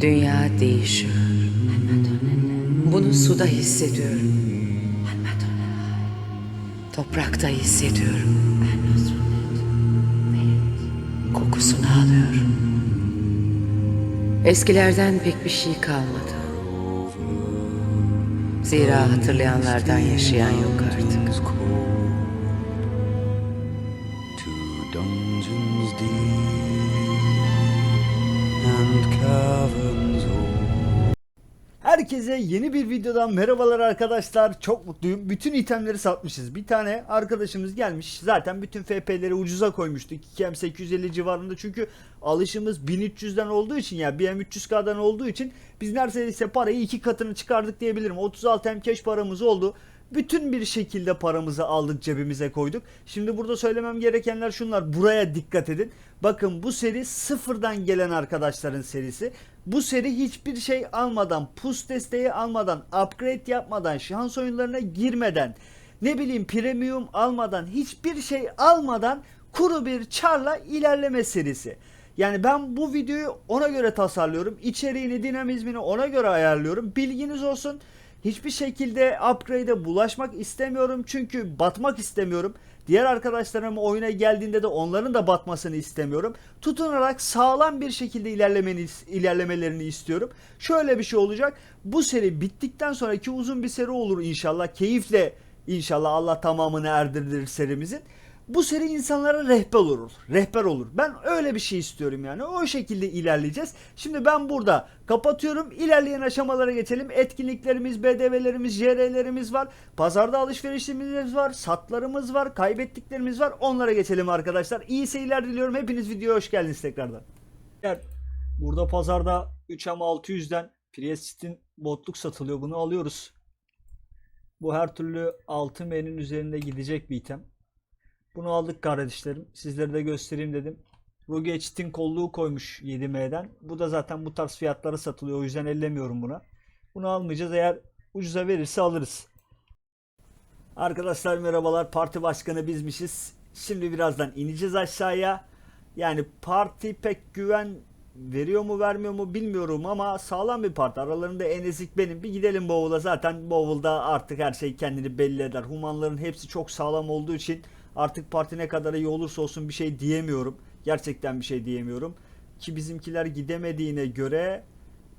Dünya değişiyor. Bunu suda hissediyorum. Toprakta hissediyorum. Kokusunu alıyorum. Eskilerden pek bir şey kalmadı. Zira hatırlayanlardan yaşayan yok artık. Herkese yeni bir videodan merhabalar arkadaşlar. Çok mutluyum. Bütün itemleri satmışız. Bir tane arkadaşımız gelmiş. Zaten bütün FP'leri ucuza koymuştuk. 2M 850 civarında. Çünkü alışımız 1300'den olduğu için ya BM 300K'dan olduğu için biz neredeyse parayı iki katını çıkardık diyebilirim. 36 M cash paramız oldu. Bütün bir şekilde paramızı aldık cebimize koyduk. Şimdi burada söylemem gerekenler şunlar. Buraya dikkat edin. Bakın bu seri sıfırdan gelen arkadaşların serisi. Bu seri hiçbir şey almadan, pus desteği almadan, upgrade yapmadan, şans oyunlarına girmeden, ne bileyim premium almadan, hiçbir şey almadan kuru bir çarla ilerleme serisi. Yani ben bu videoyu ona göre tasarlıyorum. İçeriğini, dinamizmini ona göre ayarlıyorum. Bilginiz olsun. Hiçbir şekilde upgrade'e bulaşmak istemiyorum çünkü batmak istemiyorum. Diğer arkadaşlarım oyuna geldiğinde de onların da batmasını istemiyorum. Tutunarak sağlam bir şekilde ilerlemeni, ilerlemelerini istiyorum. Şöyle bir şey olacak. Bu seri bittikten sonraki uzun bir seri olur inşallah. Keyifle inşallah Allah tamamını erdirir serimizin. Bu seri insanlara rehber olur. Rehber olur. Ben öyle bir şey istiyorum yani. O şekilde ilerleyeceğiz. Şimdi ben burada kapatıyorum. İlerleyen aşamalara geçelim. Etkinliklerimiz, BDV'lerimiz, JR'lerimiz var. Pazarda alışverişlerimiz var. Satlarımız var. Kaybettiklerimiz var. Onlara geçelim arkadaşlar. İyi seyirler diliyorum. Hepiniz videoya hoş geldiniz tekrardan. Burada pazarda 3M 600'den Priest'in botluk satılıyor. Bunu alıyoruz. Bu her türlü 6M'nin üzerinde gidecek bir item. Bunu aldık kardeşlerim. Sizlere de göstereyim dedim. Ruge Çitin kolluğu koymuş 7M'den. Bu da zaten bu tarz fiyatları satılıyor. O yüzden ellemiyorum buna. Bunu almayacağız. Eğer ucuza verirse alırız. Arkadaşlar merhabalar. Parti başkanı bizmişiz. Şimdi birazdan ineceğiz aşağıya. Yani parti pek güven veriyor mu vermiyor mu bilmiyorum ama sağlam bir parti. Aralarında en ezik benim. Bir gidelim Bowl'a. Zaten Bowl'da artık her şey kendini belli eder. Humanların hepsi çok sağlam olduğu için artık parti ne kadar iyi olursa olsun bir şey diyemiyorum. Gerçekten bir şey diyemiyorum. Ki bizimkiler gidemediğine göre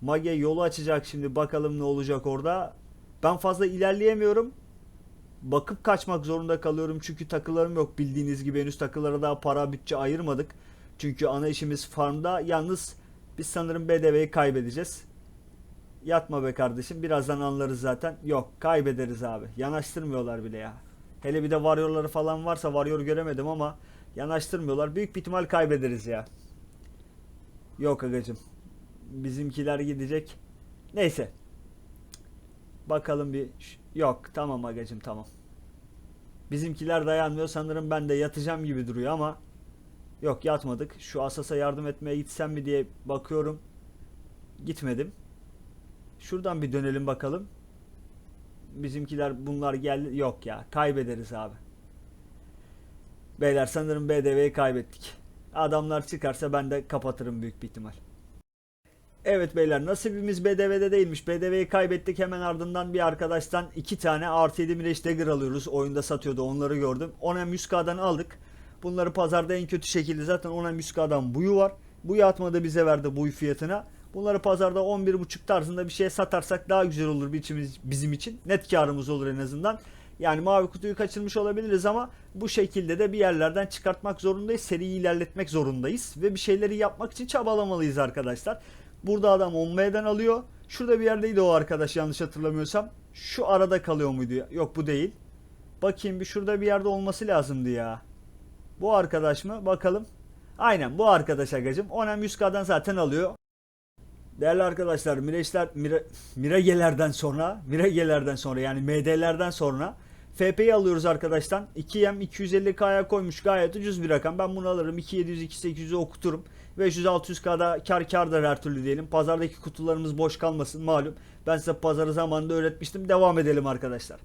Mage yolu açacak şimdi. Bakalım ne olacak orada. Ben fazla ilerleyemiyorum bakıp kaçmak zorunda kalıyorum çünkü takılarım yok bildiğiniz gibi henüz takılara daha para bütçe ayırmadık. Çünkü ana işimiz farmda. Yalnız biz sanırım BDV'yi kaybedeceğiz. Yatma be kardeşim. Birazdan anlarız zaten. Yok kaybederiz abi. Yanaştırmıyorlar bile ya. Hele bir de varyorları falan varsa varıyor göremedim ama yanaştırmıyorlar. Büyük bir ihtimal kaybederiz ya. Yok agacım. Bizimkiler gidecek. Neyse. Bakalım bir. Yok tamam agacım tamam. Bizimkiler dayanmıyor sanırım ben de yatacağım gibi duruyor ama yok yatmadık. Şu Asas'a yardım etmeye gitsem mi diye bakıyorum. Gitmedim. Şuradan bir dönelim bakalım. Bizimkiler bunlar geldi. Yok ya kaybederiz abi. Beyler sanırım BDV'yi kaybettik. Adamlar çıkarsa ben de kapatırım büyük bir ihtimal. Evet beyler nasibimiz BDV'de değilmiş. BDV'yi kaybettik hemen ardından bir arkadaştan iki tane artı 7 Mirage Dagger alıyoruz. Oyunda satıyordu onları gördüm. 10 Muska'dan aldık. Bunları pazarda en kötü şekilde zaten 10 Muska'dan buyu var. Buyu atmadı bize verdi buy fiyatına. Bunları pazarda 11.5 tarzında bir şeye satarsak daha güzel olur biçimiz bizim için. Net karımız olur en azından. Yani mavi kutuyu kaçırmış olabiliriz ama bu şekilde de bir yerlerden çıkartmak zorundayız. Seriyi ilerletmek zorundayız. Ve bir şeyleri yapmak için çabalamalıyız arkadaşlar. Burada adam 10M'den alıyor. Şurada bir yerdeydi o arkadaş yanlış hatırlamıyorsam. Şu arada kalıyor muydu? Yok bu değil. Bakayım bir şurada bir yerde olması lazımdı ya. Bu arkadaş mı? Bakalım. Aynen bu arkadaş agacım. Onem 100K'dan zaten alıyor. Değerli arkadaşlar Mireçler, Mire, Miregelerden sonra Miregelerden sonra yani MD'lerden sonra FP'yi alıyoruz arkadaştan. 2M 250K'ya koymuş gayet ucuz bir rakam. Ben bunu alırım. 2700 2800'ü okuturum. 500-600K'da kar kardır her türlü diyelim. Pazardaki kutularımız boş kalmasın malum. Ben size pazarı zamanında öğretmiştim. Devam edelim arkadaşlar.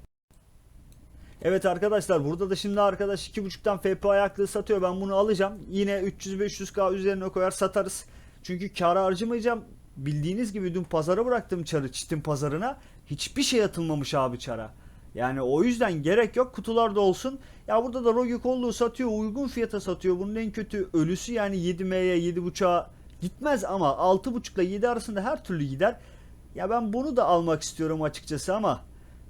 Evet arkadaşlar burada da şimdi arkadaş 2.5'tan FP ayaklığı satıyor. Ben bunu alacağım. Yine 300-500k üzerine koyar satarız. Çünkü kar harcamayacağım. Bildiğiniz gibi dün pazara bıraktım çarı çitin pazarına. Hiçbir şey atılmamış abi çara. Yani o yüzden gerek yok kutularda olsun. Ya burada da Rogi kolluğu satıyor uygun fiyata satıyor. Bunun en kötü ölüsü yani 7M'ye 7.5'a gitmez ama 6.5 ile 7 arasında her türlü gider. Ya ben bunu da almak istiyorum açıkçası ama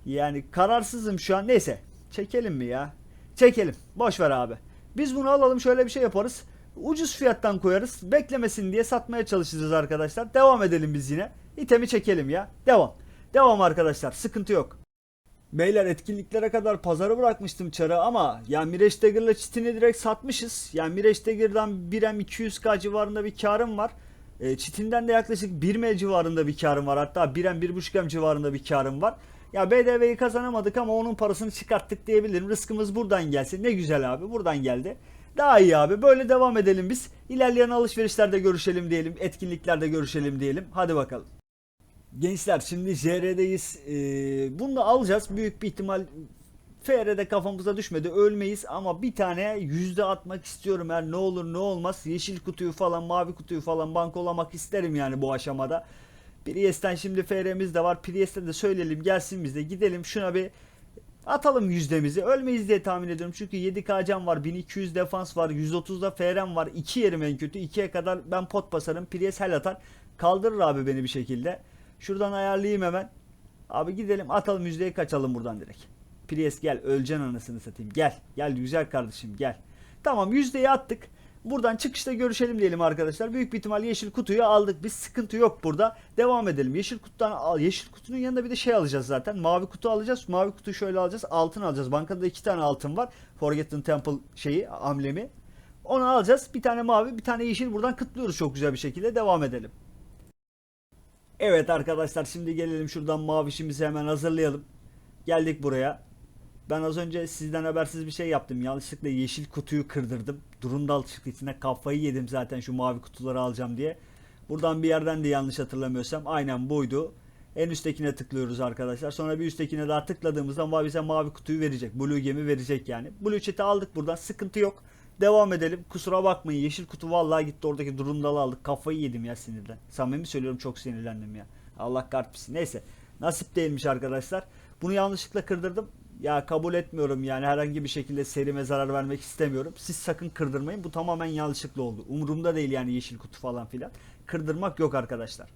yani kararsızım şu an. Neyse çekelim mi ya? Çekelim. Boş ver abi. Biz bunu alalım şöyle bir şey yaparız. Ucuz fiyattan koyarız. Beklemesin diye satmaya çalışacağız arkadaşlar. Devam edelim biz yine. İtemi çekelim ya. Devam. Devam arkadaşlar. Sıkıntı yok. Beyler etkinliklere kadar pazara bırakmıştım çarı ama ya Mireç Dagger'la çitini direkt satmışız. Yani Mireç Dagger'dan 1M 200k civarında bir karım var. E, çitinden de yaklaşık 1M civarında bir karım var. Hatta 1M 1.5M civarında bir karım var. Ya BDV'yi kazanamadık ama onun parasını çıkarttık diyebilirim. Rızkımız buradan gelsin. Ne güzel abi buradan geldi. Daha iyi abi. Böyle devam edelim biz. İlerleyen alışverişlerde görüşelim diyelim. Etkinliklerde görüşelim diyelim. Hadi bakalım. Gençler şimdi JR'deyiz. Ee, bunu da alacağız. Büyük bir ihtimal FR'de kafamıza düşmedi. Ölmeyiz ama bir tane yüzde atmak istiyorum. Eğer ne olur ne olmaz. Yeşil kutuyu falan mavi kutuyu falan bankolamak isterim yani bu aşamada. Priest'ten şimdi FR'miz de var. Priest'e de söyleyelim gelsin biz de gidelim şuna bir atalım yüzdemizi. Ölmeyiz diye tahmin ediyorum. Çünkü 7K can var. 1200 defans var. 130'da FR'm var. 2 yerim en kötü. 2'ye kadar ben pot basarım. Priest hel atar. Kaldırır abi beni bir şekilde. Şuradan ayarlayayım hemen. Abi gidelim atalım yüzdeyi kaçalım buradan direkt. Priest gel öleceksin anasını satayım. Gel. Gel güzel kardeşim gel. Tamam yüzdeyi attık. Buradan çıkışta görüşelim diyelim arkadaşlar. Büyük bir ihtimal yeşil kutuyu aldık. Biz sıkıntı yok burada. Devam edelim. Yeşil kutudan al. Yeşil kutunun yanında bir de şey alacağız zaten. Mavi kutu alacağız. Mavi kutuyu şöyle alacağız. Altın alacağız. Bankada iki tane altın var. Forgotten Temple şeyi amblemi. Onu alacağız. Bir tane mavi, bir tane yeşil. Buradan kıtlıyoruz çok güzel bir şekilde. Devam edelim. Evet arkadaşlar şimdi gelelim şuradan mavişimizi hemen hazırlayalım. Geldik buraya. Ben az önce sizden habersiz bir şey yaptım. Yanlışlıkla yeşil kutuyu kırdırdım. Durundal çıktı içine kafayı yedim zaten şu mavi kutuları alacağım diye. Buradan bir yerden de yanlış hatırlamıyorsam aynen buydu. En üsttekine tıklıyoruz arkadaşlar. Sonra bir üsttekine daha tıkladığımızda ma- bize mavi kutuyu verecek. Blue gemi verecek yani. Blue chat'i aldık buradan. Sıkıntı yok. Devam edelim. Kusura bakmayın. Yeşil kutu vallahi gitti oradaki durumdalı aldık. Kafayı yedim ya sinirden. Samimi söylüyorum çok sinirlendim ya. Allah kahretsin. Neyse. Nasip değilmiş arkadaşlar. Bunu yanlışlıkla kırdırdım. Ya kabul etmiyorum yani herhangi bir şekilde serime zarar vermek istemiyorum. Siz sakın kırdırmayın. Bu tamamen yanlışlıkla oldu. Umurumda değil yani yeşil kutu falan filan. Kırdırmak yok arkadaşlar.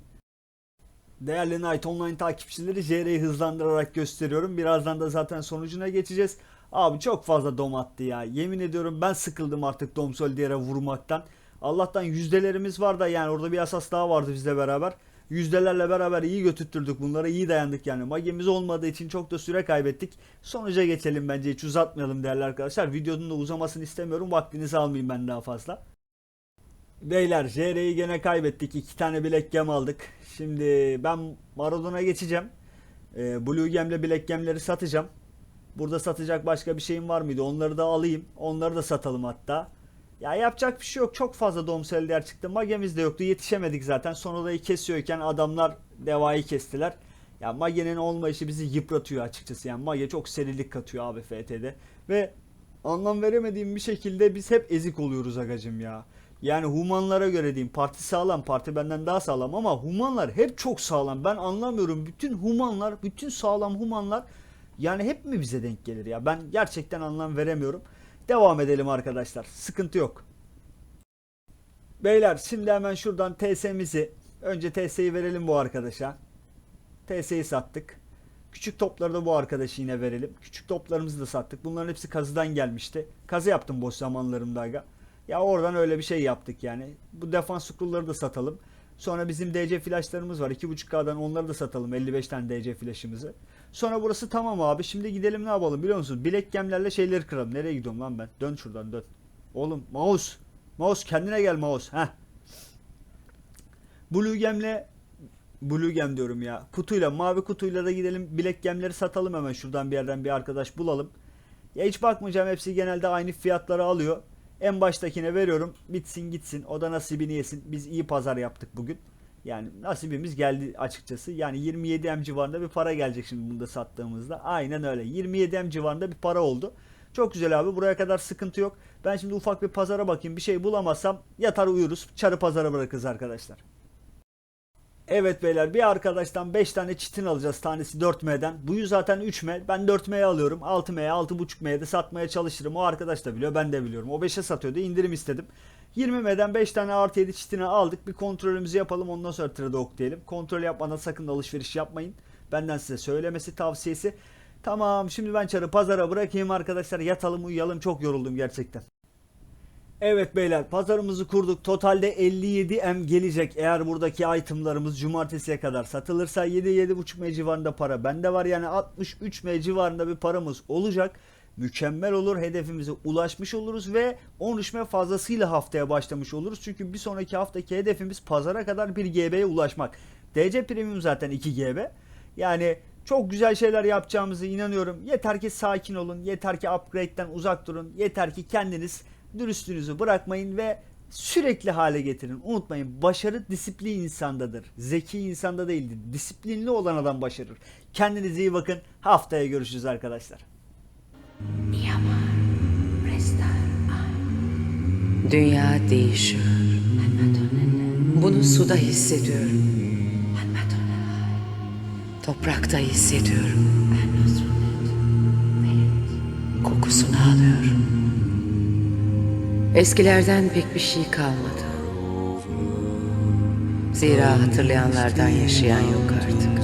Değerli Night Online takipçileri JR'yi hızlandırarak gösteriyorum. Birazdan da zaten sonucuna geçeceğiz. Abi çok fazla dom attı ya. Yemin ediyorum ben sıkıldım artık domsol diğere vurmaktan. Allah'tan yüzdelerimiz var da yani orada bir asas daha vardı bizle beraber. Yüzdelerle beraber iyi götürttürdük bunlara iyi dayandık yani. Magemiz olmadığı için çok da süre kaybettik. Sonuca geçelim bence hiç uzatmayalım değerli arkadaşlar. Videonun da uzamasını istemiyorum. Vaktinizi almayayım ben daha fazla. Beyler JR'yi gene kaybettik. İki tane bilek gem aldık. Şimdi ben Maradona geçeceğim. Ee, Blue Gem'le bilek gemleri satacağım. Burada satacak başka bir şeyim var mıydı? Onları da alayım. Onları da satalım hatta. Ya yapacak bir şey yok. Çok fazla domsel değer çıktı. Magemiz de yoktu. Yetişemedik zaten. Son odayı kesiyorken adamlar devayı kestiler. Ya Mage'nin olmayışı bizi yıpratıyor açıkçası. Yani Mage çok serilik katıyor abi FT'de. Ve anlam veremediğim bir şekilde biz hep ezik oluyoruz agacım ya. Yani humanlara göre diyeyim parti sağlam parti benden daha sağlam ama humanlar hep çok sağlam. Ben anlamıyorum bütün humanlar bütün sağlam humanlar yani hep mi bize denk gelir ya? Ben gerçekten anlam veremiyorum. Devam edelim arkadaşlar. Sıkıntı yok. Beyler şimdi hemen şuradan TS'mizi önce TS'yi verelim bu arkadaşa. TS'yi sattık. Küçük topları da bu arkadaşa yine verelim. Küçük toplarımızı da sattık. Bunların hepsi kazıdan gelmişti. Kazı yaptım boş zamanlarımda aga. Ya oradan öyle bir şey yaptık yani. Bu defans scroll'ları da satalım. Sonra bizim DC flashlarımız var. 2.5K'dan onları da satalım. 55 tane DC flash'ımızı. Sonra burası tamam abi. Şimdi gidelim ne yapalım biliyor musunuz? Bilek gemlerle şeyleri kıralım. Nereye gidiyorum lan ben? Dön şuradan dön. Oğlum mouse. Mouse kendine gel mouse. Heh. Blue gemle Blue gem diyorum ya. Kutuyla mavi kutuyla da gidelim. Bilek gemleri satalım hemen şuradan bir yerden bir arkadaş bulalım. Ya hiç bakmayacağım. Hepsi genelde aynı fiyatları alıyor. En baştakine veriyorum. Bitsin gitsin. O da nasibini yesin. Biz iyi pazar yaptık bugün. Yani nasibimiz geldi açıkçası. Yani 27M civarında bir para gelecek şimdi bunu da sattığımızda. Aynen öyle. 27M civarında bir para oldu. Çok güzel abi. Buraya kadar sıkıntı yok. Ben şimdi ufak bir pazara bakayım. Bir şey bulamazsam yatar uyuruz. Çarı pazara bırakırız arkadaşlar. Evet beyler bir arkadaştan 5 tane çitin alacağız tanesi 4M'den. Buyu zaten 3M. Ben 4M'ye alıyorum. 6M'ye 6.5M'ye de satmaya çalışırım. O arkadaş da biliyor ben de biliyorum. O 5'e satıyordu indirim istedim. 20M'den 5 tane artı 7 çitini aldık. Bir kontrolümüzü yapalım ondan sonra trade ok diyelim. Kontrol yapmadan sakın alışveriş yapmayın. Benden size söylemesi tavsiyesi. Tamam şimdi ben çarı pazara bırakayım arkadaşlar. Yatalım uyuyalım çok yoruldum gerçekten. Evet beyler pazarımızı kurduk. Totalde 57M gelecek. Eğer buradaki itemlarımız cumartesiye kadar satılırsa 7-7.5M civarında para bende var. Yani 63M civarında bir paramız olacak. Mükemmel olur. Hedefimize ulaşmış oluruz ve 13M fazlasıyla haftaya başlamış oluruz. Çünkü bir sonraki haftaki hedefimiz pazara kadar 1 GB'ye ulaşmak. DC Premium zaten 2 GB. Yani çok güzel şeyler yapacağımıza inanıyorum. Yeter ki sakin olun. Yeter ki upgrade'den uzak durun. Yeter ki kendiniz dürüstlüğünüzü bırakmayın ve sürekli hale getirin. Unutmayın başarı disiplin insandadır. Zeki insanda değildir. Disiplinli olan adam başarır. Kendinize iyi bakın. Haftaya görüşürüz arkadaşlar. Dünya değişiyor. Bunu suda hissediyorum. Toprakta hissediyorum. Kokusunu alıyorum. Eskilerden pek bir şey kalmadı. Zira hatırlayanlardan yaşayan yok artık.